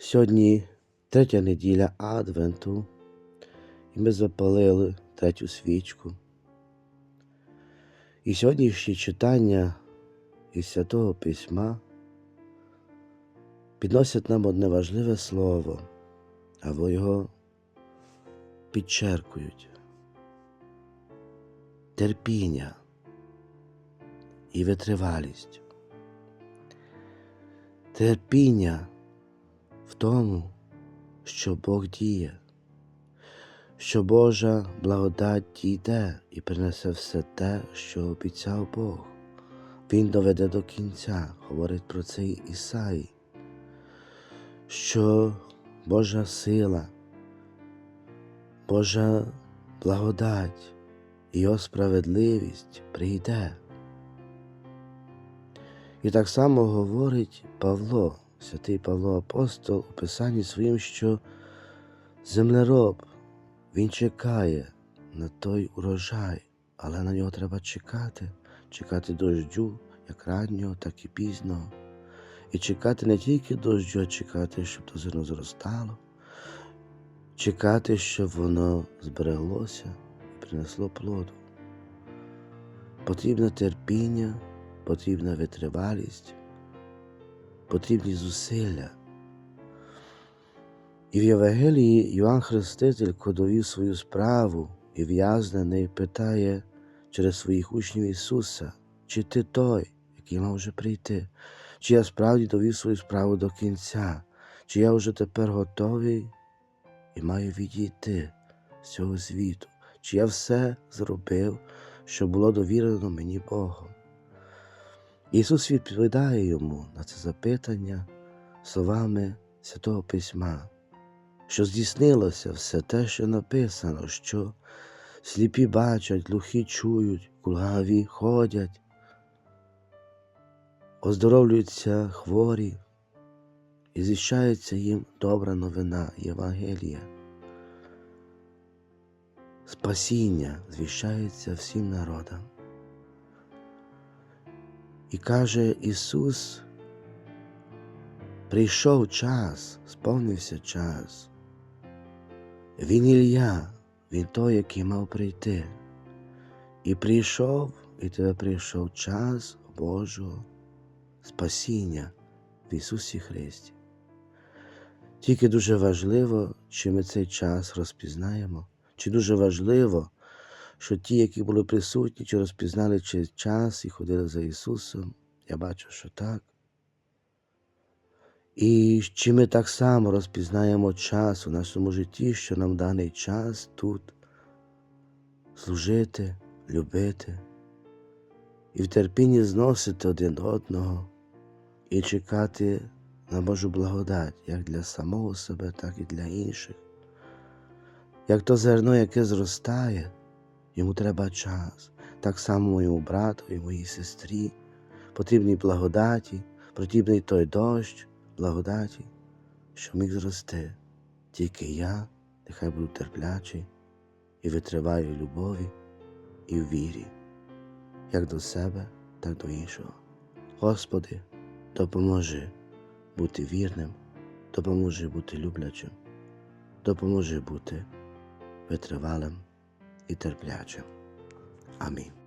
Сьогодні третя неділя Адвенту, і ми запалили третю свічку. І сьогоднішнє читання із Святого Письма підносять нам одне важливе слово, або його підчеркують. Терпіння і витривалість. Терпіння в тому, що Бог діє, що Божа благодать дійде і принесе все те, що обіцяв Бог. Він доведе до кінця, говорить про це Ісаї, що Божа сила, Божа благодать Його справедливість прийде. І так само говорить Павло, святий Павло Апостол у Писанні своїм, що землероб, він чекає на той урожай, але на нього треба чекати, чекати дождю, як раннього, так і пізного. І чекати не тільки дождю, а чекати, щоб то зерно зростало, чекати, щоб воно збереглося і принесло плоду. Потрібне терпіння, потрібна витривалість, потрібні зусилля. І в Євангелії Йоанн Хреститель, довів свою справу і в'язнений, питає через своїх учнів Ісуса, чи ти той, який мав вже прийти, чи я справді довів свою справу до кінця, чи я вже тепер готовий і маю відійти з цього світу, чи я все зробив, що було довірено мені Богом. Ісус відповідає йому на це запитання словами Святого Письма, що здійснилося все те, що написано, що сліпі бачать, глухі чують, кульгаві ходять, оздоровлюються хворі, і звіщається їм добра новина Євангелія. Спасіння звіщається всім народам. І каже Ісус, прийшов час, сповнився час. Він Ілля, він той, який мав прийти. І прийшов, і тебе прийшов час Божого спасіння в Ісусі Христі. Тільки дуже важливо, чи ми цей час розпізнаємо, чи дуже важливо, що ті, які були присутні, чи розпізнали цей час і ходили за Ісусом, я бачу, що так. І чи ми так само розпізнаємо час у нашому житті, що нам даний час тут служити, любити і в терпінні зносити один одного і чекати на Божу благодать як для самого себе, так і для інших. Як то зерно, яке зростає, йому треба час, так само моєму брату і моїй сестрі, потрібній благодаті, потрібний той дощ, благодаті, що міг зрости. Тільки я, нехай буду терплячий і витриваю в любові і в вірі, як до себе, так до іншого. Господи, допоможи бути вірним, допоможи бути люблячим, допоможи бути витривалим i tërplaqëm. Amin.